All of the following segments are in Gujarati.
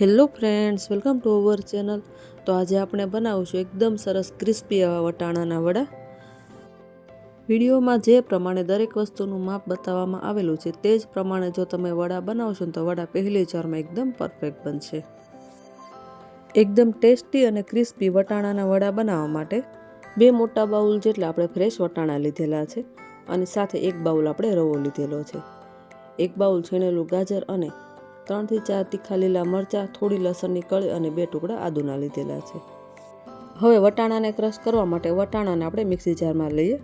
Hello friends, welcome to our channel. તો આજે આપણે બનાવશું એકદમ સરસ ક્રિસ્પી એવા વટાણાના વડા. વિડીયોમાં જે પ્રમાણે દરેક વસ્તુનું માપ બતાવવામાં આવેલું છે, તે જ પ્રમાણે જો તમે વડા બનાવશો તો વડા પહેલી જ એકદમ પરફેક્ટ બનશે. એકદમ ટેસ્ટી અને ક્રિસ્પી વટાણાના વડા બનાવવા માટે બે મોટા બાઉલ જેટલા આપણે ફ્રેશ વટાણા લીધેલા છે અને સાથે એક બાઉલ આપણે રવો લીધેલો છે. એક બાઉલ છીણેલું ગાજર અને ત્રણથી ચાર તીખા લીલા મરચાં, થોડી લસણની કળી અને બે ટુકડા આદુના લીધેલા છે. હવે વટાણાને ક્રશ કરવા માટે વટાણાને આપણે મિક્સી જારમાં લઈએ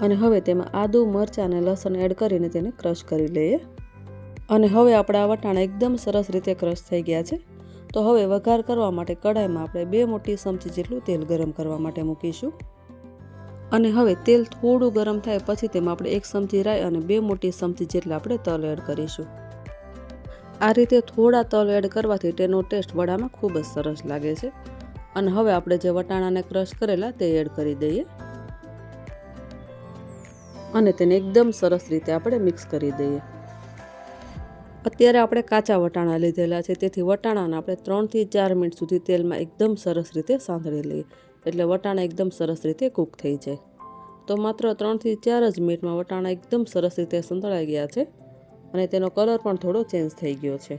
અને હવે તેમાં આદુ, મરચાં અને લસણ એડ કરીને તેને ક્રશ કરી લઈએ. અને હવે આપણા વટાણા એકદમ સરસ રીતે ક્રશ થઈ ગયા છે. તો હવે વઘાર કરવા માટે કઢાઈમાં આપણે બે મોટી ચમચી જેટલું તેલ ગરમ કરવા માટે મૂકીશું. અને હવે તેલ થોડું ગરમ થાય પછી તેમાં આપણે એક ચમચી રાઈ અને બે મોટી ચમચી જેટલા આપણે તલ એડ કરીશું. આ રીતે થોડા તલ એડ કરવાથી તેનો ટેસ્ટ વડામાં ખૂબ જ સરસ લાગે છે. અને હવે આપણે જે વટાણાને ક્રશ કરેલા તે એડ કરી દઈએ. અને તેને એકદમ સરસ રીતે આપણે મિક્સ કરી દઈએ. અત્યારે આપણે કાચા વટાણા લીધેલા છે, તેથી વટાણાને આપણે ત્રણથી ચાર મિનિટ સુધી તેલમાં એકદમ સરસ રીતે સાંતળી લઈએ. એટલે વટાણા એકદમ સરસ રીતે કૂક થઈ જાય. તો માત્ર ત્રણથી ચાર જ મિનિટમાં વટાણા એકદમ સરસ રીતે સંતળાઈ ગયા છે. અને તેનો કલર પણ થોડો ચેન્જ થઈ ગયો છે.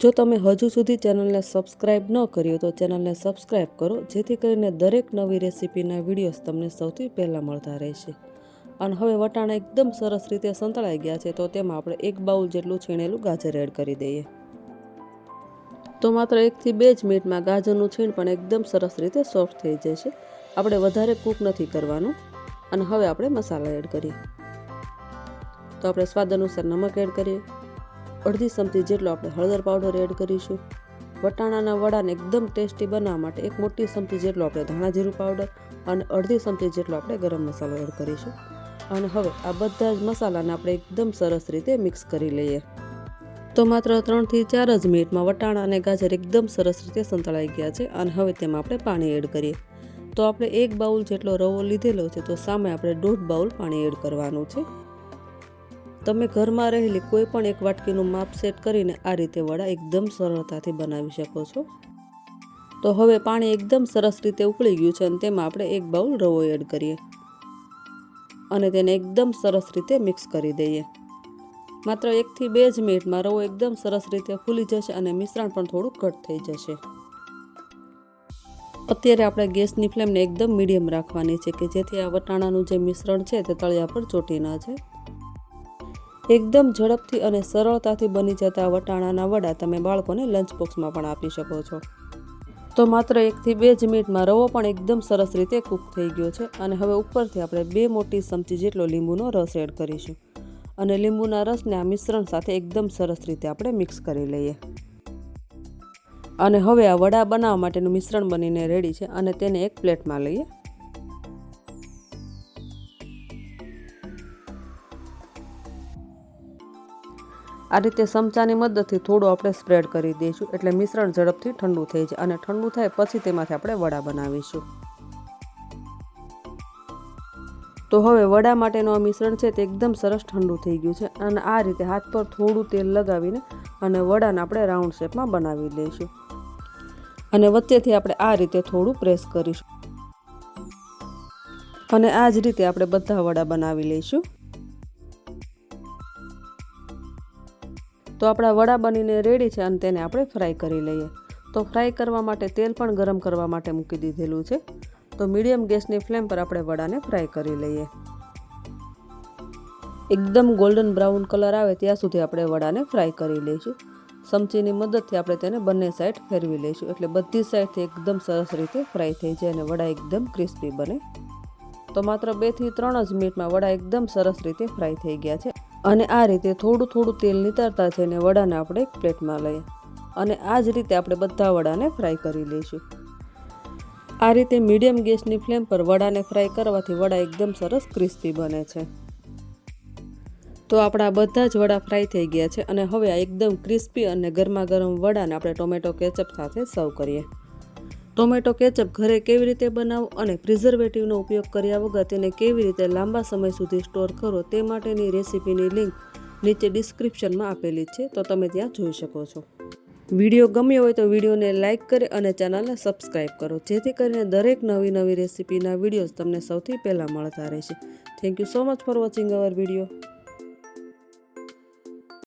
જો તમે હજુ સુધી ચેનલને સબસ્ક્રાઇબ ન કર્યો તો ચેનલને સબસ્ક્રાઇબ કરો, જેથી કરીને દરેક નવી રેસીપીના વિડીયોઝ તમને સૌથી પહેલાં મળતા રહેશે. અને હવે વટાણા એકદમ સરસ રીતે સંતળાઈ ગયા છે, તો તેમાં આપણે એક બાઉલ જેટલું છીણેલું ગાજર એડ કરી દઈએ. તો માત્ર એકથી બે જ મિનિટમાં ગાજરનું છીણ પણ એકદમ સરસ રીતે સોફ્ટ થઈ જશે. આપણે વધારે કૂક નથી કરવાનું. અને હવે આપણે મસાલા એડ કરીએ. તો આપણે સ્વાદ અનુસાર નમક એડ કરીએ. અડધી ચમચી જેટલો આપણે હળદર પાવડર એડ કરીશું. વટાણાના વડાને એકદમ ટેસ્ટી બનાવવા માટે એક મોટી ચમચી જેટલો આપણે ધાણા જીરું પાવડર અને અડધી ચમચી જેટલો આપણે ગરમ મસાલો એડ કરીશું. અને હવે આ બધા જ મસાલાને આપણે એકદમ સરસ રીતે મિક્સ કરી લઈએ. તો માત્ર ત્રણથી ચાર જ મિનિટમાં વટાણા અને ગાજર એકદમ સરસ રીતે સંતળાઈ ગયા છે અને હવે તેમાં આપણે પાણી એડ કરીએ. તો આપણે એક બાઉલ જેટલો રવો લીધેલો છે તો સામે આપણે દોઢ બાઉલ પાણી એડ કરવાનું છે. તમે ઘરમાં રહેલી કોઈ પણ એક વાટકીનું માપ સેટ કરીને આ રીતે વડા એકદમ સરળતાથી બનાવી શકો છો. તો હવે પાણી એકદમ સરસ રીતે ઉકળી ગયું છે અને તેમાં આપણે એક બાઉલ રવો એડ કરીએ અને તેને એકદમ સરસ રીતે મિક્સ કરી દઈએ. માત્ર એકથી બે જ મિનિટમાં રવો એકદમ સરસ રીતે ફૂલી જશે અને મિશ્રણ પણ થોડું ઘટ થઈ જશે. અત્યારે આપણે ગેસની ફ્લેમને એકદમ મીડિયમ રાખવાની છે કે જેથી આ વટાણાનું જે મિશ્રણ છે તે તળિયા પર ચોટી ન જાય. એકદમ ઝડપથી અને સરળતાથી બની જતા વટાણાના વડા તમે બાળકોને લંચ બોક્સમાં પણ આપી શકો છો. તો માત્ર એકથી બે જ મિનિટમાં રવો પણ એકદમ સરસ રીતે કૂક થઈ ગયો છે અને હવે ઉપરથી આપણે બે મોટી ચમચી જેટલો લીંબુનો રસ એડ કરીશું. અને લીંબુના રસને આ મિશ્રણ સાથે એકદમ સરસ રીતે આપણે મિક્સ કરી લઈએ. અને હવે આ વડા બનાવવા માટેનું મિશ્રણ બનીને રેડી છે અને તેને એક પ્લેટમાં લઈએ. આ રીતે ચમચાની મદદથી થોડું આપણે સ્પ્રેડ કરી દઈશું. એટલે મિશ્રણ ઝડપથી ઠંડુ થઈ જાય અને ઠંડુ થાય પછી તેમાંથી આપણે વડા બનાવીશું. તો હવે વડા માટેનું આ મિશ્રણ છે તે એકદમ સરસ ઠંડુ થઈ ગયું છે અને આ રીતે હાથ પર થોડું તેલ લગાવીને અને વડાને આપણે રાઉન્ડ શેપમાં બનાવી લઈશું અને વચ્ચેથી આપણે આ રીતે થોડું પ્રેસ કરીશું. અને આ જ રીતે આપણે બધા વડા બનાવી લઈશું. તો આપણા વડા બનીને રેડી છે અને તેને આપણે ફ્રાય કરી લઈએ. તો ફ્રાય કરવા માટે તેલ પણ ગરમ કરવા માટે મૂકી દીધેલું છે. તો મીડિયમ ગેસની ફ્લેમ પર આપણે વડાને ફ્રાય કરી લઈએ. એકદમ ગોલ્ડન બ્રાઉન કલર આવે ત્યાં સુધી આપણે વડાને ફ્રાય કરી લઈશું. ચમચીની મદદથી આપણે તેને બંને સાઈડ ફેરવી લઈશું. એટલે બધી સાઈડથી એકદમ સરસ રીતે ફ્રાય થઈ જાય અને વડા એકદમ ક્રિસ્પી બને. તો માત્ર બેથી ત્રણ જ મિનિટમાં વડા એકદમ સરસ રીતે ફ્રાય થઈ ગયા છે. અને આ રીતે થોડું થોડું તેલ નીતરતા થઈને વડાને આપણે એક પ્લેટમાં લઈએ. અને આ જ રીતે આપણે બધા વડાને ફ્રાય કરી લઈશું. આ રીતે મીડિયમ ગેસની ફ્લેમ પર વડાને ફ્રાય કરવાથી વડા એકદમ સરસ ક્રિસ્પી બને છે. તો આપણા બધા જ વડા ફ્રાય થઈ ગયા છે અને હવે આ એકદમ ક્રિસ્પી અને ગરમા ગરમ વડાને આપણે ટોમેટો કેચઅપ સાથે સર્વ કરીએ. ટોમેટો કેચઅપ ઘરે કેવી રીતે બનાવો અને પ્રિઝર્વેટિવનો ઉપયોગ કર્યા વગર તેને કેવી રીતે લાંબા સમય સુધી સ્ટોર કરો તે માટેની રેસીપીની લિંક નીચે ડિસ્ક્રિપ્શનમાં આપેલી છે, તો તમે ત્યાં જોઈ શકો છો. વીડિયો ગમ્યો હોય તો વિડીયોને લાઇક કરે અને ચેનલને સબસ્ક્રાઈબ કરો, જેથી કરીને દરેક નવી નવી રેસીપીના વિડીયોઝ તમને સૌથી પહેલાં મળતા રહેશે. Thank you so much for watching our video